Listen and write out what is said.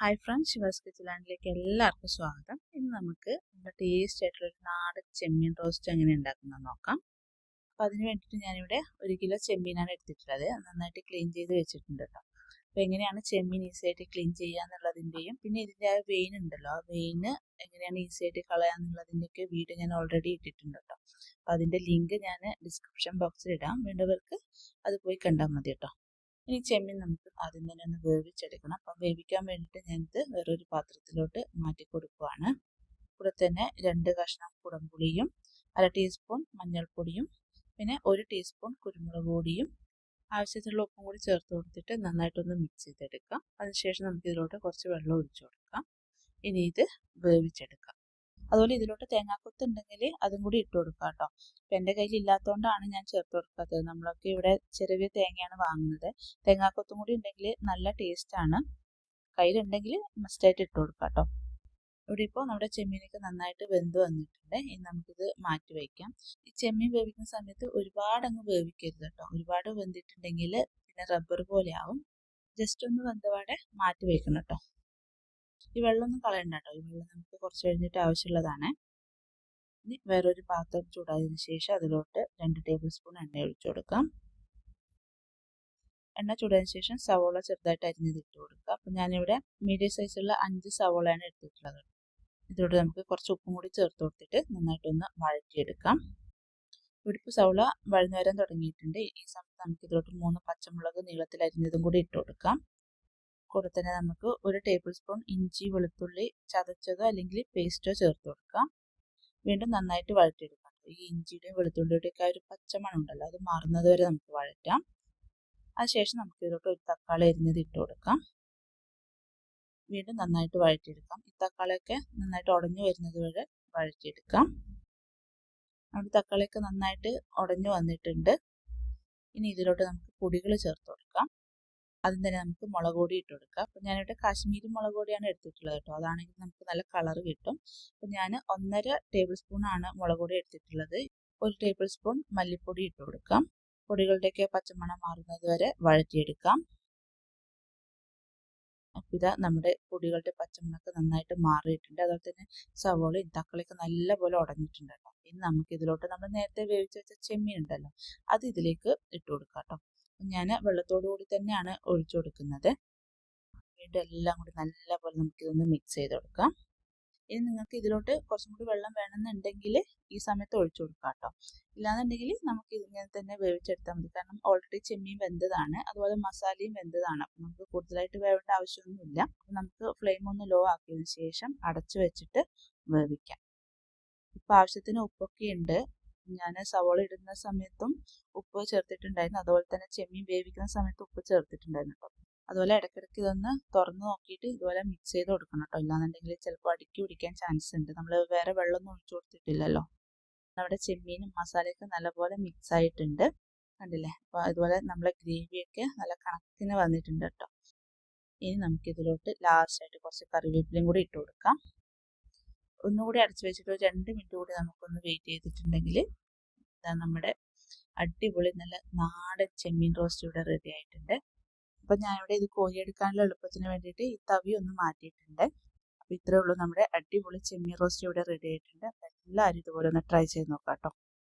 Hi friends ശിവാസ് കിച്ചലാൻഡിലേക്ക് എല്ലാവർക്കും സ്വാഗതം. ഇന്ന് നമുക്ക് നമ്മുടെ ടേസ്റ്റ് ആയിട്ടുള്ള നാടൻ ചെമ്മീൻ റോസ്റ്റ് എങ്ങനെ ഉണ്ടാക്കുന്നത് നോക്കാം. അപ്പം അതിന് വേണ്ടിയിട്ട് ഞാനിവിടെ ഒരു കിലോ ചെമ്മീനാണ് എടുത്തിട്ടുള്ളത്. നന്നായിട്ട് ക്ലീൻ ചെയ്ത് വെച്ചിട്ടുണ്ട് കേട്ടോ അപ്പോൾ എങ്ങനെയാണ് ചെമ്മീൻ ഈസി ആയിട്ട് ക്ലീൻ ചെയ്യുക എന്നുള്ളതിന്റെയും പിന്നെ ഇതിന്റെ ആ വെയിൻ ഉണ്ടല്ലോ ആ വെയിന് എങ്ങനെയാണ് ഈസി ആയിട്ട് കളയാന്നുള്ളതിന്റെയൊക്കെ വീഡിയോ ഞാൻ ഓൾറെഡി ഇട്ടിട്ടുണ്ട് കേട്ടോ അപ്പോൾ അതിന്റെ ലിങ്ക് ഞാൻ ഡിസ്ക്രിപ്ഷൻ ബോക്സിൽ ഇടാം. വേണ്ടവർക്ക് അത് പോയി കണ്ടാൽ മതി കേട്ടോ ഇനി ചെമ്മീൻ നമുക്ക് ആദ്യം തന്നെ ഒന്ന് വേവിച്ചെടുക്കണം. അപ്പം വേവിക്കാൻ വേണ്ടിയിട്ട് ഞാനിത് വേറൊരു പാത്രത്തിലോട്ട് മാറ്റി കൊടുക്കുകയാണ് കൂടെ തന്നെ രണ്ട് കഷ്ണം കുടംപുളിയും അര ടീസ്പൂൺ മഞ്ഞൾപ്പൊടിയും പിന്നെ ഒരു ടീസ്പൂൺ കുരുമുളക് പൊടിയും ആവശ്യത്തിനുള്ള ഉപ്പും കൂടി ചേർത്ത് കൊടുത്തിട്ട് നന്നായിട്ടൊന്ന് മിക്സ് ചെയ്തെടുക്കാം. അതിനുശേഷം നമുക്ക് ഇതിലോട്ട് കുറച്ച് വെള്ളം ഒഴിച്ചു കൊടുക്കാം. ഇനി ഇത് വേവിച്ചെടുക്കാം. അതുപോലെ ഇതിലോട്ട് തേങ്ങാക്കൊത്ത് ഉണ്ടെങ്കിൽ അതും കൂടി ഇട്ട് കൊടുക്കാം കേട്ടോ അപ്പം എന്റെ കയ്യിൽ ഇല്ലാത്തതുകൊണ്ടാണ് ഞാൻ ചേർത്ത് കൊടുക്കാത്തത്. നമ്മളൊക്കെ ഇവിടെ ചെറിയ തേങ്ങയാണ് വാങ്ങുന്നത്. തേങ്ങാക്കൊത്തും കൂടി ഉണ്ടെങ്കിൽ നല്ല ടേസ്റ്റാണ് കയ്യിലുണ്ടെങ്കിൽ മസ്റ്റായിട്ട് ഇട്ട് കൊടുക്കാം കേട്ടോ ഇവിടെ ഇപ്പോൾ നമ്മുടെ ചെമ്മീനൊക്കെ നന്നായിട്ട് വെന്ത് വന്നിട്ടുണ്ട്. ഇനി നമുക്കിത് മാറ്റി വയ്ക്കാം ഈ ചെമ്മീൻ വേവിക്കുന്ന സമയത്ത് ഒരുപാട് അങ്ങ് വേവിക്കരുത് കേട്ടോ ഒരുപാട് വെന്തിട്ടുണ്ടെങ്കിൽ പിന്നെ റബ്ബർ പോലെ ആവും. ജസ്റ്റ് ഒന്ന് വെന്തപാടെ മാറ്റി വയ്ക്കണം കേട്ടോ ഈ വെള്ളമൊന്നും കളയണ്ട കേട്ടോ ഈ വെള്ളം നമുക്ക് കുറച്ച് കഴിഞ്ഞിട്ട് ആവശ്യമുള്ളതാണ്. ഇനി വേറൊരു പാത്രം ചൂടായതിന് ശേഷം അതിലോട്ട് രണ്ട് ടേബിൾ സ്പൂൺ എണ്ണ ഒഴിച്ചു കൊടുക്കാം. എണ്ണ ചൂടായതിനു ശേഷം സവോള ചെറുതായിട്ട് അരിഞ്ഞത് ഇട്ട് കൊടുക്കുക അപ്പം ഞാനിവിടെ മീഡിയം സൈസുള്ള അഞ്ച് സവോളയാണ് എടുത്തിട്ടുള്ളത്. ഇതിലൂടെ നമുക്ക് കുറച്ച് ഉപ്പും കൂടി ചേർത്ത് കൊടുത്തിട്ട് നന്നായിട്ടൊന്ന് വഴറ്റിയെടുക്കാം. ഉടുപ്പ് സവോള വഴന്നു വരാൻ തുടങ്ങിയിട്ടുണ്ട്. ഈ സമയത്ത് നമുക്ക് ഇതിലോട്ട് മൂന്ന് പച്ചമുളക് നീളത്തിൽ അരിഞ്ഞതും കൂടി ഇട്ട് കൊടുക്കാം. കൂടെ തന്നെ നമുക്ക് ഒരു ടേബിൾ സ്പൂൺ ഇഞ്ചി വെളുത്തുള്ളി ചതച്ചതോ അല്ലെങ്കിൽ പേസ്റ്റോ ചേർത്ത് കൊടുക്കാം. വീണ്ടും നന്നായിട്ട് വഴറ്റിയെടുക്കാം. ഈ ഇഞ്ചിയുടെയും വെളുത്തുള്ളിയുടെയൊക്കെ ആ ഒരു പച്ചമണം ഉണ്ടല്ലോ അത് മാറുന്നത് വരെ നമുക്ക് വഴറ്റാം. അതിനുശേഷം നമുക്ക് ഇതിലോട്ട് ഒരു തക്കാളി അരിഞ്ഞത് ഇട്ട് കൊടുക്കാം. വീണ്ടും നന്നായിട്ട് വഴറ്റിയെടുക്കാം. ഈ തക്കാളിയൊക്കെ നന്നായിട്ട് ഉടഞ്ഞു വരുന്നത് വരെ വഴറ്റിയെടുക്കാം. നമ്മുടെ തക്കാളിയൊക്കെ നന്നായിട്ട് ഉടഞ്ഞു വന്നിട്ടുണ്ട്. ഇനി ഇതിലോട്ട് നമുക്ക് പൊടികൾ ചേർത്ത് ആദ്യം തന്നെ നമുക്ക് മുളക് പൊടി ഇട്ട് കൊടുക്കാം. അപ്പം ഞാനിവിടെ കാശ്മീരി മുളക് പൊടിയാണ് എടുത്തിട്ടുള്ളത് കേട്ടോ. അതാണെങ്കിൽ നമുക്ക് നല്ല കളർ കിട്ടും. അപ്പം ഞാൻ ഒന്നര ടേബിൾ സ്പൂൺ ആണ് മുളക് പൊടി എടുത്തിട്ടുള്ളത്. ഒരു ടേബിൾ സ്പൂൺ മല്ലിപ്പൊടി ഇട്ട് കൊടുക്കാം. പൊടികളുടെയൊക്കെ പച്ചമണം മാറുന്നത് വരെ വഴറ്റിയെടുക്കാം. അപ്പം ഇതാ നമ്മുടെ പൊടികളുടെ പച്ചമണമൊക്കെ നന്നായിട്ട് മാറിയിട്ടുണ്ട്. അതുപോലെ തന്നെ സവോളയും തക്കാളിയൊക്കെ നല്ലപോലെ ഉടഞ്ഞിട്ടുണ്ട് കേട്ടോ. ഇനി നമുക്ക് ഇതിലോട്ട് നമ്മൾ നേരത്തെ വേവിച്ച് വെച്ച ചെമ്മീൻ ഉണ്ടല്ലോ അത് ഇതിലേക്ക് ഇട്ട് കൊടുക്കാം കേട്ടോ ഞാൻ വെള്ളത്തോടു കൂടി തന്നെയാണ് ഒഴിച്ചു കൊടുക്കുന്നത്. വീണ്ടും എല്ലാം കൂടി നല്ലപോലെ നമുക്കിതൊന്ന് മിക്സ് ചെയ്ത് കൊടുക്കാം. ഇനി നിങ്ങൾക്ക് ഇതിലോട്ട് കുറച്ചും കൂടി വെള്ളം വേണമെന്നുണ്ടെങ്കിൽ ഈ സമയത്ത് ഒഴിച്ചു കൊടുക്കാം കേട്ടോ ഇല്ലാന്നുണ്ടെങ്കിൽ നമുക്ക് ഇതിങ്ങനെ തന്നെ വേവിച്ചെടുത്താൽ മതി. കാരണം ഓൾറെഡി ചെമ്മീൻ വെന്തതാണ്. അതുപോലെ മസാലയും വെന്തതാണ്. അപ്പം നമുക്ക് കൂടുതലായിട്ട് വേവേണ്ട ആവശ്യമൊന്നുമില്ല. നമുക്ക് ഫ്ലെയിം ഒന്ന് ലോ ആക്കിയതിന് ശേഷം അടച്ചു വെച്ചിട്ട് വേവിക്കാം. ഇപ്പം ആവശ്യത്തിന് ഉപ്പൊക്കെ ഉണ്ട് ഞാൻ സവോള ഇടുന്ന സമയത്തും ഉപ്പ് ചേർത്തിട്ടുണ്ടായിരുന്നു. അതുപോലെ തന്നെ ചെമ്മീൻ വേവിക്കുന്ന സമയത്ത് ഉപ്പ് ചേർത്തിട്ടുണ്ടായിരുന്നു കേട്ടോ അതുപോലെ ഇടയ്ക്കിടയ്ക്ക് ഇതൊന്ന് തുറന്ന് നോക്കിയിട്ട് ഇതുപോലെ മിക്സ് ചെയ്ത് കൊടുക്കണം കേട്ടോ ഇല്ലാന്നുണ്ടെങ്കിൽ ചിലപ്പോൾ അടുക്കി പിടിക്കാൻ ചാൻസ് ഉണ്ട് നമ്മൾ വേറെ വെള്ളമൊന്നും ഒഴിച്ചു കൊടുത്തിട്ടില്ലല്ലോ. നമ്മുടെ ചെമ്മീനും മസാലയൊക്കെ നല്ലപോലെ മിക്സ് ആയിട്ടുണ്ട്. കണ്ടില്ലേ? അപ്പോൾ അതുപോലെ നമ്മളെ ഗ്രേവിയൊക്കെ നല്ല കണക്കിന് വന്നിട്ടുണ്ട് കേട്ടോ ഇനി നമുക്കിതിലോട്ട് ലാസ്റ്റ് ആയിട്ട് കുറച്ച് കറിവേപ്പിലയും കൂടി ഇട്ട് കൊടുക്കാം. ഒന്നുകൂടി അടച്ചു വെച്ചിട്ട് ഒരു രണ്ട് മിനിറ്റ് കൂടി നമുക്കൊന്ന് വെയിറ്റ് ചെയ്തിട്ടുണ്ടെങ്കിൽ ഇതാ നമ്മുടെ അടിപൊളി നല്ല നാടൻ ചെമ്മീൻ റോസ്റ്റ് ഇവിടെ റെഡി ആയിട്ടുണ്ട്. അപ്പം ഞാനിവിടെ ഇത് കോരിയെടുക്കാനുള്ള എളുപ്പത്തിന് വേണ്ടിയിട്ട് ഈ തവി ഒന്ന് മാറ്റിയിട്ടുണ്ട്. അപ്പോൾ ഇത്രേ ഉള്ളൂ നമ്മുടെ അടിപൊളി ചെമ്മീൻ റോസ്റ്റ് ഇവിടെ റെഡി ആയിട്ടുണ്ട്. എല്ലാവരും ഇതുപോലെ ഒന്ന് ട്രൈ ചെയ്ത് നോക്കാം കേട്ടോ